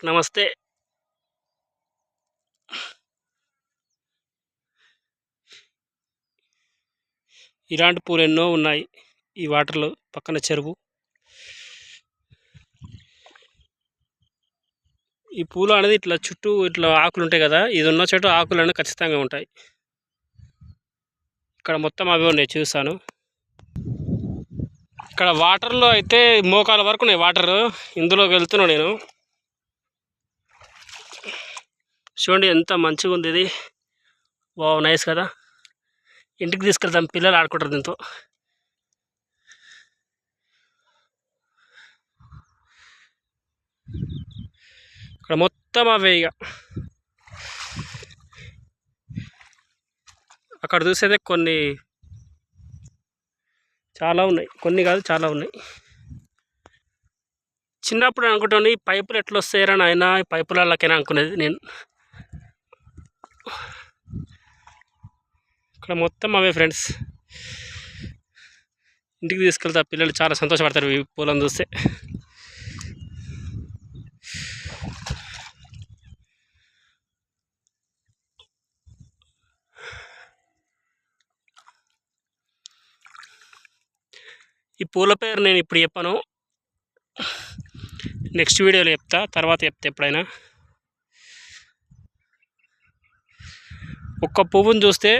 నమస్తే. ఇలాంటి పూలు ఎన్నో ఉన్నాయి. ఈ వాటర్లో పక్కన చెరువు. ఈ పూలు అనేది ఇట్లా చుట్టూ ఇట్లా ఆకులు ఉంటాయి కదా ఇది ఉన్న చోట ఆకులు అనేవి ఖచ్చితంగా ఉంటాయి. ఇక్కడ మొత్తం అవే ఉన్నాయి చూస్తాను ఇక్కడ వాటర్లో అయితే మోకాల వరకు ఉన్నాయి వాటర్. ఇందులోకి వెళ్తున్నాను నేను. చూడండి ఎంత మంచిగా ఉంది ఇది. వావ్ నైస్ కదా. ఇంటికి తీసుకెళ్తాం పిల్లలు ఆడుకుంటారు దీంతో. ఇక్కడ మొత్తం అవే ఇక. అక్కడ చూసేదే కొన్ని చాలా ఉన్నాయి. కొన్ని కాదు చాలా ఉన్నాయి. చిన్నప్పుడు అనుకుంటాను ఈ పైపులు ఎట్లా వస్తాయరా నాయన? ఈ పైపులకైనా అనుకునేది నేను. ఇక్కడ మొత్తం అవే ఫ్రెండ్స్ ఇంటికి తీసుకెళ్తా పిల్లలు చాలా సంతోషపడతారు ఈ పూలను చూస్తే. ఈ పూల పేరు నేను ఇప్పుడు చెప్పను. నెక్స్ట్ వీడియోలో చెప్తా తర్వాత చెప్తా ఎప్పుడైనా. ఒక్క పువ్వును చూస్తే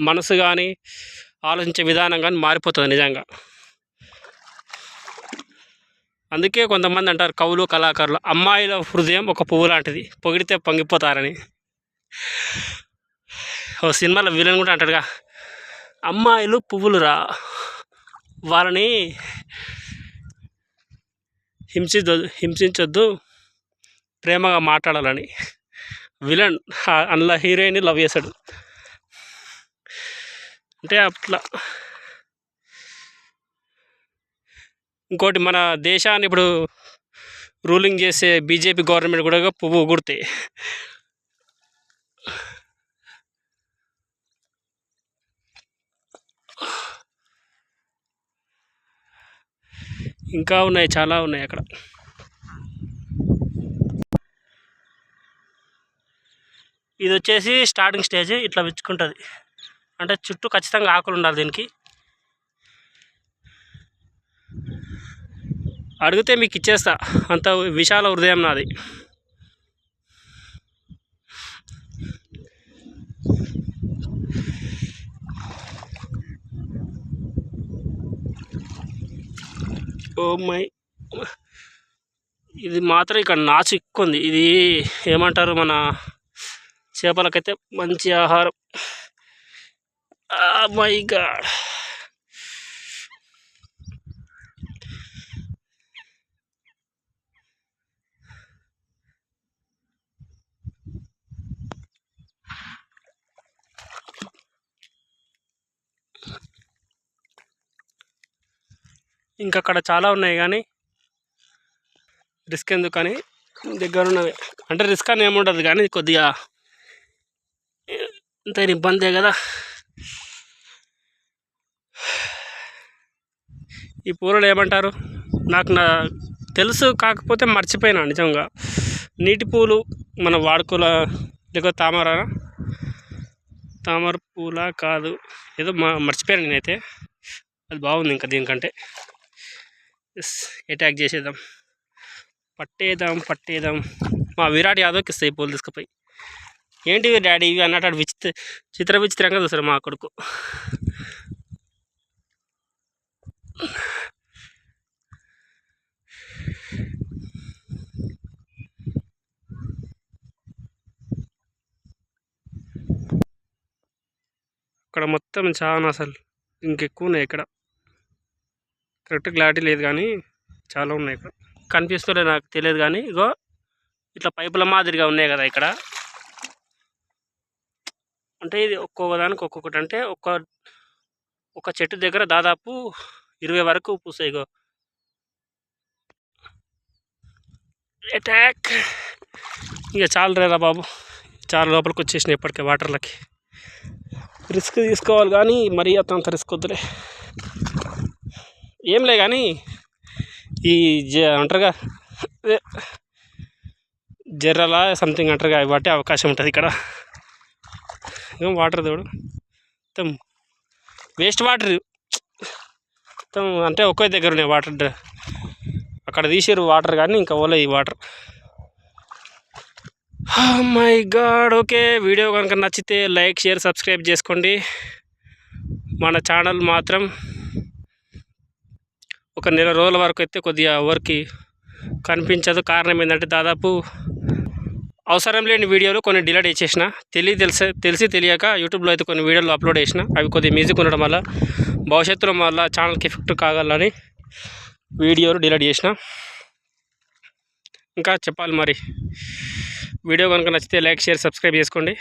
మనసు కానీ ఆలోచించే విధానం కానీ మారిపోతుంది నిజంగా. అందుకే కొంతమంది అంటారు కవులు కళాకారులు అమ్మాయిల హృదయం ఒక పువ్వు లాంటిది పొగిడితే పొంగిపోతారని. ఓ సినిమాలో విలన్ కూడా అంటాడుగా అమ్మాయిలు పువ్వులురా వాళ్ళని హింసించొద్దు హింసించొద్దు ప్రేమగా మాట్లాడాలని. విలన్ అందులో హీరోయిన్ లవ్ చేశాడు. అంటే అట్లా. ఇంకోటి మన దేశాన్ని ఇప్పుడు రూలింగ్ చేసే బీజేపీ గవర్నమెంట్ కూడా పువ్వు గుర్తే ఇంకా ఉన్నాయి చాలా ఉన్నాయి అక్కడ. ఇది వచ్చేసి స్టార్టింగ్ స్టేజ్ ఇట్లా విచ్చుకుంటుంది అంటే చుట్టూ ఖచ్చితంగా ఆకులు ఉండాలి దీనికి. అడిగితే మీకు ఇచ్చేస్తా. అంత విశాల హృదయం నాది. Oh my. ఇది మాత్రం ఇక్కడ నాచు ఎక్కువ ఉంది. ఇది ఏమంటారు మన చేపలకైతే మంచి ఆహారం. Oh మై గాడ్ ఇంకా అక్కడ చాలా ఉన్నాయి కానీ రిస్క్ ఎందుకని దగ్గర ఉన్నవి అంటే రిస్క్ అని ఏముండదు కానీ కొద్దిగా అంత ఇబ్బందే కదా. ఈ పూలను ఏమంటారు? నాకు నా తెలుసు కాకపోతే మర్చిపోయినా నిజంగా. నీటి పూలు మన వాడుకోల లేకపోతే తామర తామర పూల కాదు. ఏదో మర్చిపోయాను నేనైతే. అది బాగుంది ఇంకా దీనికంటే. ఎస్ అటాక్ చేసేద్దాం. పట్టేద్దాం పట్టేద్దాం. మా విరాట్ యాదవ్కి ఇస్తాయి పూలు తీసుకుపోయి. ఏంటివి డాడీ ఇవి అన్నట్టు విచిత్ర చిత్ర విచిత్రంగా చూస్తారు మా కొడుకు. ఇక్కడ మొత్తం చాలా అసలు ఇంకెక్కువ ఉన్నాయి ఇక్కడ. కరెక్ట్ క్లారిటీ లేదు కానీ చాలా ఉన్నాయి ఇక్కడ. కనిపిస్తుండే నాకు తెలియదు కానీ ఇగో ఇట్లా పైపుల మాదిరిగా ఉన్నాయి కదా ఇక్కడ. అంటే ఇది ఒక్కొక్క దానికి ఒక్కొక్కటి అంటే ఒక్క ఒక చెట్టు దగ్గర దాదాపు ఇరవై వరకు పూస్తాయి ఇగో. అటాక్ ఇక చాలు రేరా బాబు. చాలా లోపలికి వచ్చేసినాయి ఇప్పటికే వాటర్లకి. రిస్క్ తీసుకోవాలి కానీ మరీ అంత రిస్క్ వద్దులే. ఏంలే కానీ ఈ జ అంటారుగా జర్రలా సంథింగ్ అంటారు కదా, అవి పట్టే అవకాశం ఉంటుంది ఇక్కడ. ఏం వాటర్ తోడు మొత్తం వేస్ట్ వాటర్ మొత్తం అంటే ఒకే దగ్గర ఉన్నాయి వాటర్ అక్కడ తీసారు వాటర్ కానీ ఇంకా ఓలే ఈ water. Oh my God okay. Video కనుక నచ్చితే లైక్ షేర్ సబ్స్క్రైబ్ చేసుకోండి. మన ఛానల్ మాత్రం ఒక నెల రోజుల వరకు అయితే కొద్దిగా ఎవరికి కనిపించదు. కారణం ఏంటంటే దాదాపు అవసరం లేని వీడియోలు కొన్ని డిలీట్ చేసేసిన. తెలియ తెలిసి తెలిసి తెలియక యూట్యూబ్లో అయితే కొన్ని వీడియోలు అప్లోడ్ చేసిన. అవి కొద్దిగా మ్యూజిక్ ఉండడం వల్ల భవిష్యత్తులో మళ్ళీ ఛానల్కి ఎఫెక్ట్ కాగలని వీడియోలు డిలీట్ చేసిన. ఇంకా చెప్పాలి మరి. వీడియో కనుక నచ్చితే లైక్ షేర్ సబ్స్క్రైబ్ చేసుకోండి.